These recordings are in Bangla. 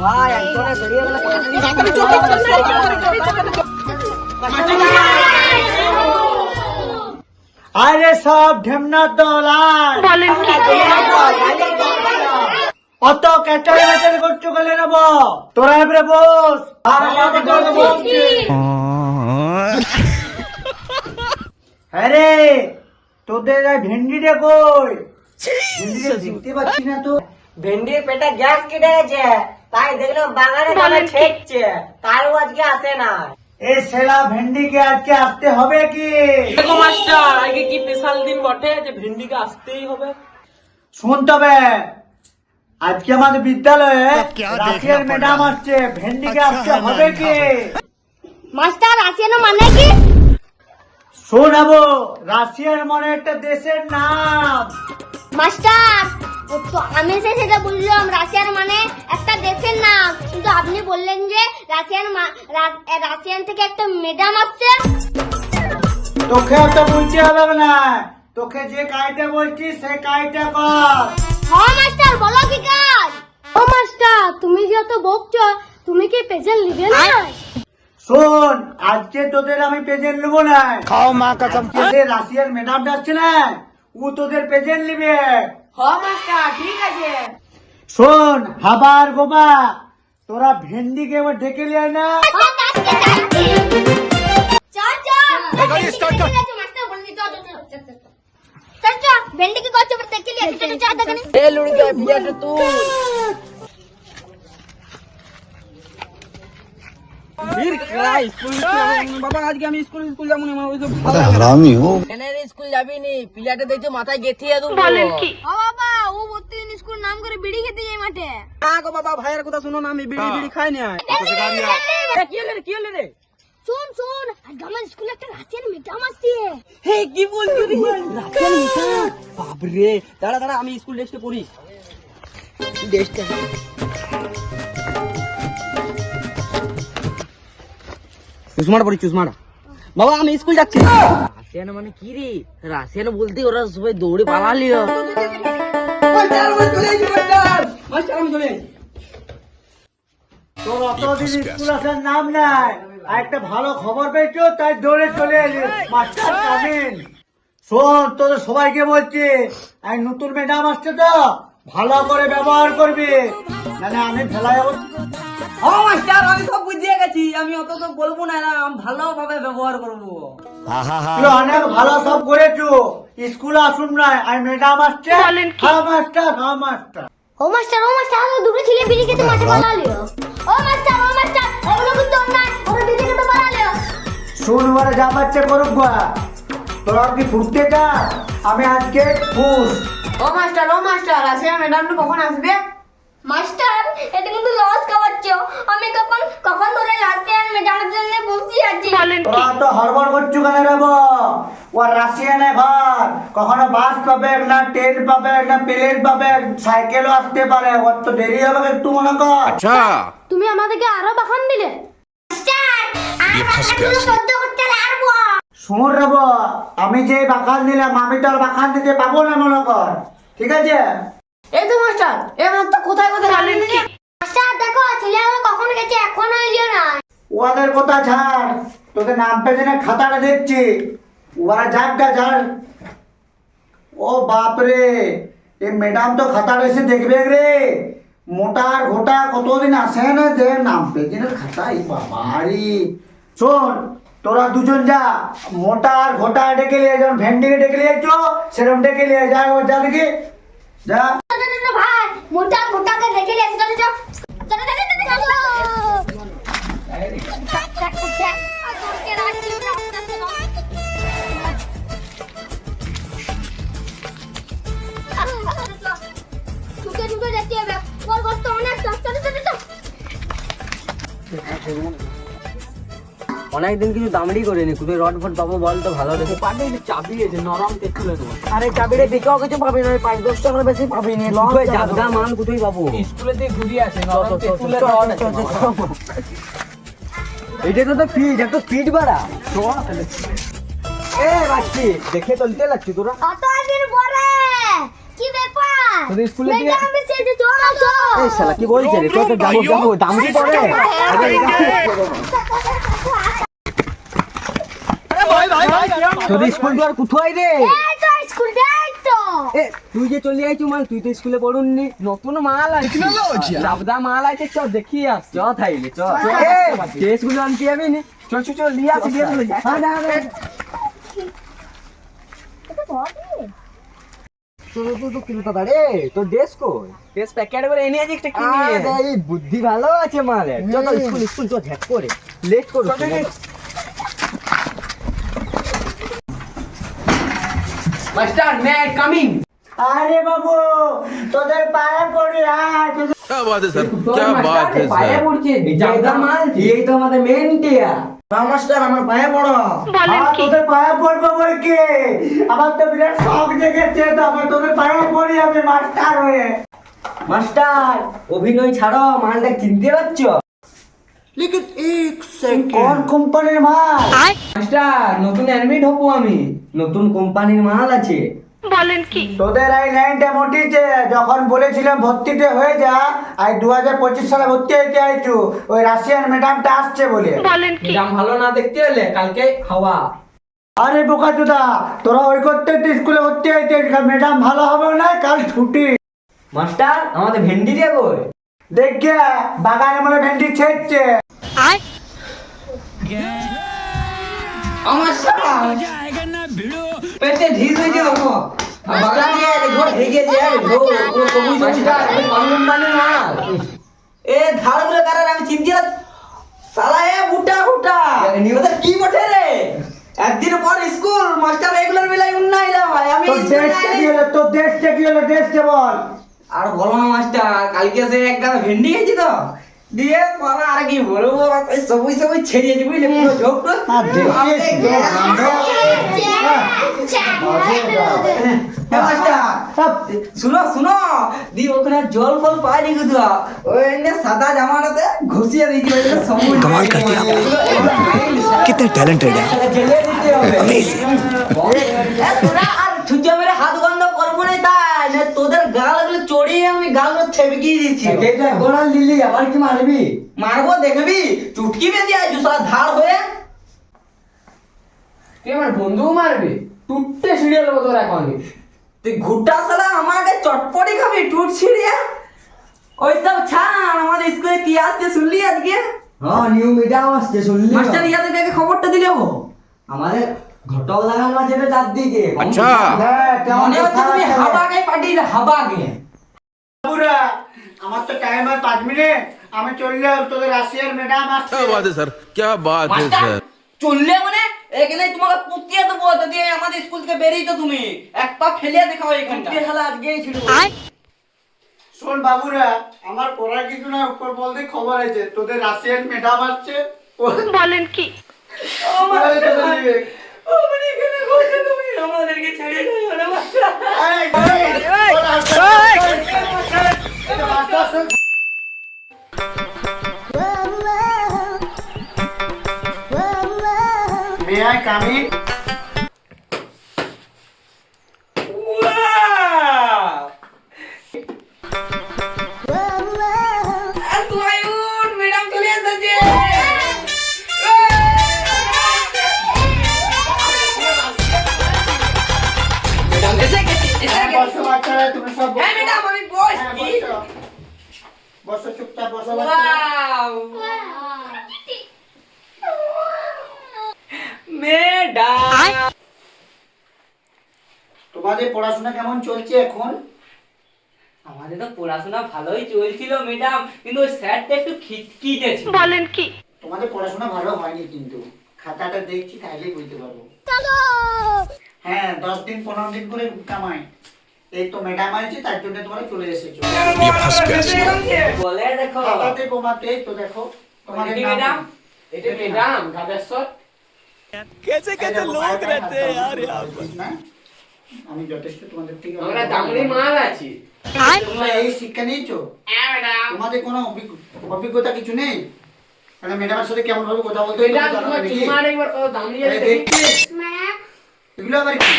ভাই একজনে বেরিয়ে গেলে আরে সব ঢেমনা দলার অত ক্যাটারি করছ গেলে নেব তোরা এবারে বস। আর তোদের ভেন্ডিটা কই? ভেন্ডিটা দেখতে পাচ্ছি না তো। ভেন্ডির পেটে গ্যাস কেটে গেছে তাই দেখলাম বাগানে ঠেকছে তাই ও আজকে আসে না। এই সেরা ভেন্ডিকে আজকে আসতে হবে কি? দেখো মাস্টার আজকে কি স্পেশাল দিন বটে যে ভেন্ডিকে আসতেই হবে? শুন তবে আজকে আমাদের বিদ্যালয়ে রাশিয়ার ম্যাডাম আসছে ভেন্ডিকে আসতে হবে কি? মাস্টার আসিয়ানো মানে কি? শোনাবো রাশিয়ার মনে একটা দেশের নাম। মাস্টার তো আমি সে সেটা বুঝলাম রাশিয়ান মানে একটা দেশের নাম। কিন্তু আপনি বললেন যে রাশিয়ান রাশিয়ান থেকে একটা ম্যাডাম আসছে। তোকে অত বলতে হবে না। তোকে যে কাজটা বলছি সেই কাজটা কর হ্যাঁ মাস্টার বলো কি কাজ? ও মাস্টার তুমি যত বকছো তুমি কি প্রেজেন্ট নিবে না শোন আজকে তোদের আমি পেজেন্ট নেব না। খাও মা কাসম। রাশিয়ার ম্যাডাম যাচ্ছে না ও তোদের পেজেন্ট নিবে। মাস্টার ঠিক আছে শোন হাবার গোবা তোরা ভেন্ডিকে এবার ডেকে লিয়ে না। হ্যাঁ, যাচ্ছি, যাচ্ছি। চল, চল। মাস্টার বলছি, চল, চল, চল, শুনো না আমি বিড়ি বিড়ি খাই না। কি হলে রে কি হলে রে? শুন শুন আজকে আমার স্কুলে একটা রাশিয়ান ম্যাডাম আসছে। হে কি বলছিস রে? রাখেন বাবরে দাঁড়া দাঁড়া আমি স্কুল ড্রেসটা পরি ড্রেসটা চুষমাটা পরি চুষমাটা বাবা আমি স্কুল যাচ্ছি। রাশিয়ান মানে কি রে? রাশিয়ান বলতে ওরা সবাই দৌড়ে স্কুল আসার নাম নাই আর একটা ভালো খবর পেয়েছ তাই দৌড়ে চলে এলি। মাস্টার কামিন শোন তোদের সবাইকে বলছি এই নতুন ম্যাডাম আসছে তো। ভালো করে ব্যবহার করবি। মানে আমি ফেলা যাব ও মাস্টার আমি সব বুঝিয়ে গেছি। আমি অত তো বলব না না আমি ভালোভাবে ব্যবহার করব। তুই অনেক ভালো সব করেছ। স্কুলে আসুন না আর ম্যাডাম আসছে। হ্যাঁ মাস্টার হ্যাঁ মাস্টার ও মাস্টার ও মাস্টার আমার দুটো ছেলে বিড়ি খেতে মাঠে পালালিও ও মাস্টার ও মাস্টার এগুলো কিন্তু অন্যায় ওরা বিড়ি খেতে পালালিও শুন ওরা যা পাচ্ছে করুক তোরা কি ফুটতে যা আমি আজকে ফুস। ও মাস্টার ও মাস্টার কখন আসবে? মাস্টার এটা কিন্তু লস খাওয়াচ্ছ। আমি কখন কখন ধরে রাশিয়ান ম্যাডামের জন্য বসে আছি? তোরা তো হড়বড় করছু কেন রে বো? ও রাশিয়ানে ঘর। কখনো বাস পাবে না ট্রেন পাবে না প্লেন পাবে সাইকেলও আসতে পারে। ওর তো দেরি হবে একটু মনে কর। তুমি আমাদেরকে আরও বাখান দিলে? মাস্টার আর করতে শুন রে আমি যে বাখান দিলাম আমি তো আর বাখান দিতে পাবো না মনে কর ঠিক আছে? এই তো মাস্টার এবার তো কোথায় কোথায় রাখলেন মাস্টার দেখো ছেলেগুলো কখন গেছে এখনও এলিও না ওদের কথা ছাড় তোদের নাম পেছনে খাতাটা দেখছি। ওরা যাক গা ছাড় ও বাপরে এ ম্যাডাম তো খাতাটা এসে দেখবে রে। মোটা ঘোটা কতদিন আসে না দে নাম পেছনের খাতা এই বাবারি। শোন তোরা দুজন যা মোটা আর ঘোটা ডেকে নিয়ে যেমন ভেন্ডিকে ডেকে নিয়ে যাচ্ছ সেরকম ডেকে নিয়ে যা এবার যা দেখি যা চলো, চলো, চলো, ভাই মোটা মোটাকে দেখে নিয়ে আসি, চলো, চলো। চলো, চলো, চলো, চলো, চলো। চাক, চাক, চাক। আর তোরকে রাখছি, ওটা আস্তে আস্তে নাও। ঢুকে ঢুকে যেতে হবে ওর কষ্ট অনেক চলো চলো চলো চলো অনেকদিন কিছু দামড়ি করিনি কোথায় রড ফট পাবো বল তো ভালো দেখে। পাটে চাবি আছে নরম দেবো। আরে বিকাও কিছু পাবি না পাঁচ দশ টাকার বেশি পাবি না লং জাগা মাল কোথায় পাবো? স্কুলেতে ঘুরি আছে। চল। এটা তো ফিট একটা ফিট বাড়া। এ বাচ্চি দেখে চলতে লাগছি তোরা। দিন পরে? কি ব্যাপার? তোদের স্কুলে দিয়ে তো এই শালা কি বলছে রে? তো যাব যাব দাম কি করে তোদের স্কুল তো আর কোথায় রে? এই তো স্কুল যাই তো। এ তুই যে চলে আইছু মাল তুই তো স্কুলে পড়ুননি। নতুন মাল আছে লাবদা মাল আছে চ দেখি আস চ থাইলে চ এ কেসগুলো আনতে যাবি নি? চল লিয়ে আসি দিয়ে হ্যাঁ হ্যাঁ হ্যাঁ তো তো তো কিলো দাদা রে তোর ড্রেস কই ড্রেস প্যাকেট করে এনে আজ একটা কিনে এই বুদ্ধি ভালো আছে মালে চল তো স্কুল স্কুল চল ঝ্যাক করে লেট করো মাস্টার মে কামিং আরে বাবু তোদের পায়ে পড়ি আয় তোদের क्या बात है सर क्या बात है পায়ে सर পড়ছে জামদার মাল এই তো আমাদের মাস্টার আমার পায়ে পড়ো। তোদের পায়ে পড়ব বই কি আমার তো বিরাট শখ জেগেছে তো তোদের পায়ে পড়ি আমি মাস্টার হয়ে। মাস্টার অভিনয় ছাড়ো মালটা চিনতে পারছ? কোন কোম্পানির মাল? মাস্টার নতুন অ্যাডমিট হব আমি। নতুন কোম্পানির মাল আছে। তোদের এই লাইনটা মটিছে যখন বলেছিলাম ভর্তিতে হয়ে যা আই দু হাজার পঁচিশ সালে ভর্তি হইতে আইছু ওই রাশিয়ান ম্যাডামটা আসছে বলে। দাম ভালো না দেখতে হলে কালকে হাওয়া। আরে বোকা চুদা তোরা ওই করতে স্কুলে ভর্তি হইতে ম্যাডাম ভালো হবে না? কাল ছুটি। মাস্টার আমাদের ভেন্ডি দিয়ে কই দেখে বাগানে মনে ভেন্ডি ছেড়ছে আমার সারা পেটে ঢিস আমি সালা এ বুটা বুটা। কি বটে রে? একদিন পর স্কুল মাস্টার রেগুলার বেলায় উন্নয় ভাই। আমি তোর কি হলো? তোর কি হলো? বল। আর বলো না মাস্টার কালকে সে এক গাদা ভেন্ডি খেয়েছি তো। দিয়ে বলা আর কি বলব সবুজ সবুজ ছেড়িয়েছি বুঝলে? পুরো ঝোপ তো, কমাল করতে আপনি কিতনে ট্যালেন্টেড হ্যাঁ অ্যামেজিং তোরা হাত গন্ধ করব তোদের গালগুলো চড়িয়ে আমি গালগুলো থেবকিয়ে দিচ্ছি দিলি আবার কি মারবি মারবো দেখবি চুটকি বেঁধে আইছো সারা ধার হয়ে তুই আমার বন্ধু মারবি টুটতে সিরিয়াল দেবো তোর এখন তুই ঘুরটা সালা আমাকে চটপটি খাবি টুট ছিড়িয়া ওই সব ছাড় আমাদের স্কুলে কি আসছে শুনলি আজকে হ্যাঁ নিউ মিডিয়াম আসছে শুনলি মাস্টার ইয়াদের কাছে খবরটা দিলে ও আমাদের ঘটক লাগানো আছে রে চারদিকে अच्छा হ্যাঁ কেমন মনে হচ্ছে তুমি হাবাকে পাঠিয়ে হাবাকে বাবুরা, আমার তো টাইম আর পাঁচ মিনিট আমি চললাম তোদের রাশিয়ার ম্যাডাম আসছে क्या बात है सर क्या बात है মাস্টার सर চললে মানে এখানে তোমাকে পুতিয়ে দেবো যদি আমাদের স্কুল থেকে বেরিয়েছো তুমি এক পা ফেলে দেখাও এখানটা খেলা আজকেই ছিল শোন বাবুরা আমার পড়ার কিছু না উপর বলতে খবর আছে তোদের রাশিয়ান ম্যাডাম আসছে বলেন কি এখানে আমাদেরকে ছেড়ে যাও না মাস্টার এই, তোমাদের পড়াশোনা কেমন চলছে এখন আমাদের তো পড়াশোনা ভালোই চলছিল ম্যাডাম কিন্তু ওই স্যারটা একটু খিটখিটে ছিল বলেন কি তোমাদের পড়াশোনা ভালো হয়নি কিন্তু খাতাটা দেখছি তাইলেই বুঝতে পারবো হ্যাঁ দশ দিন পনেরো দিন করে কামাই এই তো ম্যাডাম আছে তার জন্য তোমরা চলে এসেছো ये फंस गया বলে দেখো খাতাতে কমাতে এই তো দেখো তোমাদের কি নাম ম্যাডাম এটা ম্যাডাম গাবেশ্বর कैसे এই দেখো, পায়ে পায়ে হাত দাও, না? আমি যথেষ্ট তোমাদের থেকে আমরা দামড়ি মাল আছি। তোমরা এই শিক্ষা নিয়েছো? হ্যাঁ তোমাদের কোনো অভিজ্ঞতা কিছু নেই? মানে ম্যাডামের সাথে কেমন ভাবে কথা বলতে তোমার একবার কত দামড়ি এগুলো আবার কি?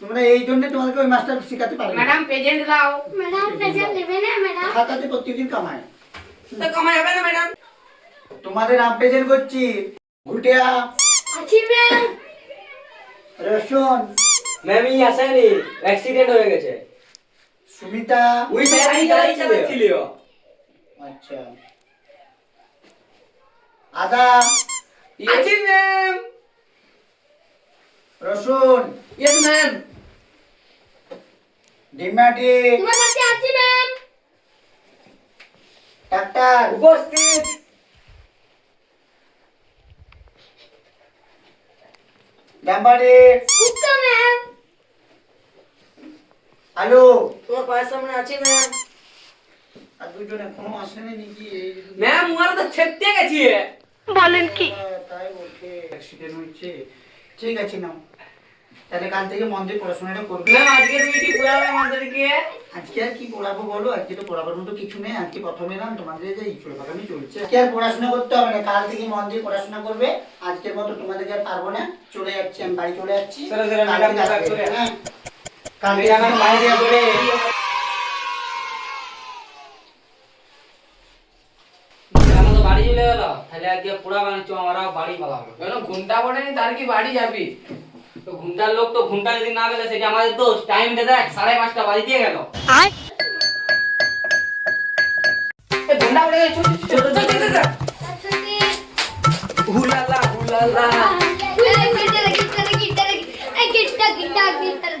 তোমরা এই জন্য তোমাদেরকে ওই মাস্টার শেখাতে পারে না। ম্যাডাম প্রেজেন্ট দাও। ম্যাডাম প্রেজেন্ট দেবে না ম্যাডাম খাতাতে প্রত্যেকদিন কামায়। তো কমা যাবে না ম্যাডাম তোমাদের প্রেজেন্ট করছি। ঘুটিয়া। আছি ম্যাম রসুন। ম্যাম ই আসেনি অ্যাক্সিডেন্ট হয়ে গেছে। সুমিতা ওই গাড়ি চালাচ্ছিল আচ্ছা। আদা। আছি ম্যাম রসুন। ইয়েস ম্যাম ডিমাটি তোমার কাছে আছি ম্যাম ডাক্তার। উপস্থিত। ডাম্বারি। আলু তোমার পায়ের সামনে আছি ম্যাম। আর দুজন এখনও আসেনি নাকি ম্যাম ওরা তো ছেড়তে গেছি। তাই বলছে অ্যাক্সিডেন্ট হয়েছে। ঠিক আছে নাও। তাহলে কাল থেকে মন দিয়ে পড়াশোনাটা করবে। ম্যাম আজকে তুমি কি পড়াবে আমাদেরকে? আজকে আর কি পড়াবো বলো? আজকে তো পড়াবার মতো কিছু নেই। আজকে প্রথমে এলাম তোমাদের যে ইচড় বাগানে চলছে। আজকে আর পড়াশোনা করতে হবে না। কাল থেকে মন দিয়ে পড়াশোনা করবে। আজকের মতো তোমাদেরকে আর পারব না। চলে যাচ্ছি আমি বাড়ি চলে যাচ্ছি। হ্যাঁ। কাল থেকে ম্যাডাম, আমার বাইরে আসবে আমরা তো বাড়ি চলে গেল তাহলে আজকে পুরা বানিয়েছো আমরা বাড়ি পালাবো কেন ঘুমটা পড়েনি তার কি বাড়ি যাবি তো ঘুমটার লোক তো ঘুমটা যদি না গেলে সেটা আমাদের দোষ টাইম দে দেখ সাড়ে পাঁচটা বাজে দিয়ে গেল এ ঘুমটা পড়ে গেছে চল, চল, চল, চল, চল, চল। আচ্ছা কি হুলালা হুলালা গিটার গিটার গিটার এই গিটার গিটার গিটার এ খেলা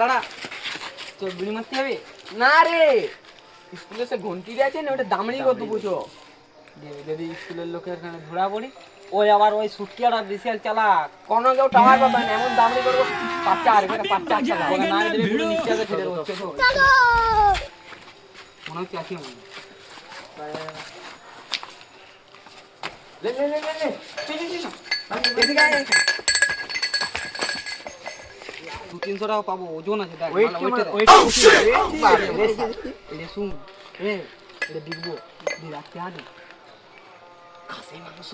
দাঁড়া তো বিড়ি মারতে যাবি? না রে। স্কুলে সে ঘন্টি আছে না ওটা দামড়ি কত বুঝো। যদি স্কুলের লোকের এখানে ধরা পড়ি। ওই আবার ওই সুটকিয়াটা বিশাল চালাক। কোনো কেউ টাওয়ার পাবে না এমন দামড়ি করব বাচ্চা আর একটা বাচ্চা চালা ওকে না দিলে পুরো নিশ্চয়তা ছেড়ে দেবো চোখে চলো মনে হচ্ছে আছে মনে লে লে লে লে লে। চল চল চল এদিকে আয়। দু তিনশো টাকা পাবো ওজন আছে দেখ কি weight মানে? আছে। ওয়েট এটা রে বিকবো দিয়ে রাখতে আদি খাসি মাংস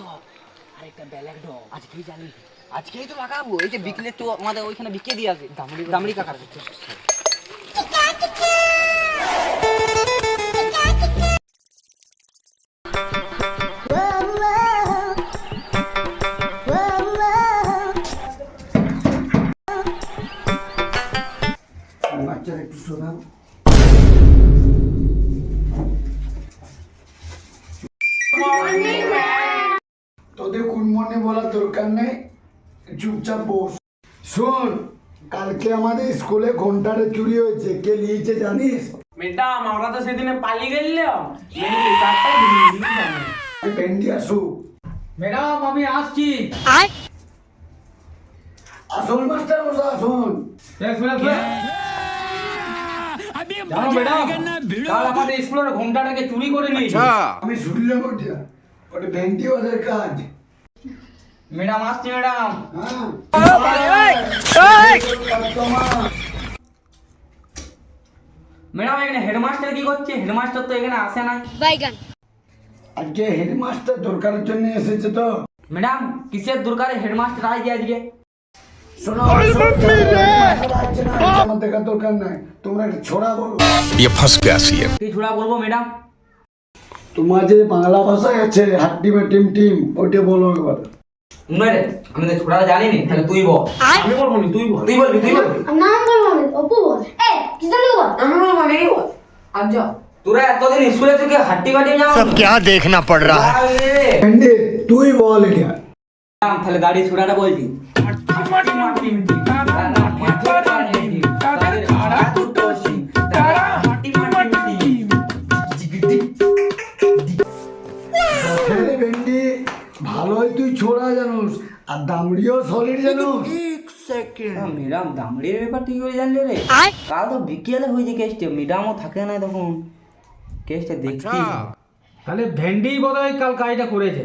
আর একটা ব্যালেক ডগ আজকেই জানি আজকেই তো লাগাবো এই যে বিকলে তো আমাদের ওইখানে বিকে দিয়ে আছে দামড়ি দামড়ি কাকার তোদের গুড মর্নিং বলার দরকার নেই? চুপচাপ বস। শোন কালকে আমাদের স্কুলে ঘন্টাটা চুরি হয়েছে। কে নিয়েছে জানিস? ম্যাডাম আমরা তো সেদিনে পালিয়ে গেলাম। ভেন্ডি আসু। ম্যাডাম আমি আসছি। আসুন। মাস্টার মশাই আসুন ম্যাডাম হেডমাস্টার কি করছে? হেডমাস্টার তো এখানে আসে না আজকে হেডমাস্টার দরকারের জন্য এসেছে তো। ম্যাডাম কিসের দরকারে হেডমাস্টার আজ আজকে? শোনো আমার দেখার দরকার নাই তোমরা একটা ছোড়া বলো ये फंस गया सीएम কি ছোড়া বলবো ম্যাডাম তোমার যে বাংলা ভাষায় আছে হাড্ডি বা টিম টিম ওইটা বলো একবার মেরে আমি তো ছোড়া জানি না তাহলে তুই বল আমি বলবো না তুই বল তুই বলবি তুই বলবি নাম বলবো আমি অপু বল এ কি জানি বল আমি বলবো না এই বল আজ যা তোরা এতদিন স্কুলে থেকে হাড্ডি বাটি যাও सब क्या देखना पड़ रहा है ভেন্ডি তুই বল এটা তাহলে গাড়ি ছোড়াটা বলছি দামড়িও সলিড জানোস ম্যাডাম দামড়ির ব্যাপার ঠিক করে জানলে রে। কাল তো বিকেলে হয়েছে কেসটা ম্যাডামও থাকে না তখন। কেসটা দেখছি তাহলে ভেন্ডি বোধ হয় কাল কাজটা করেছে।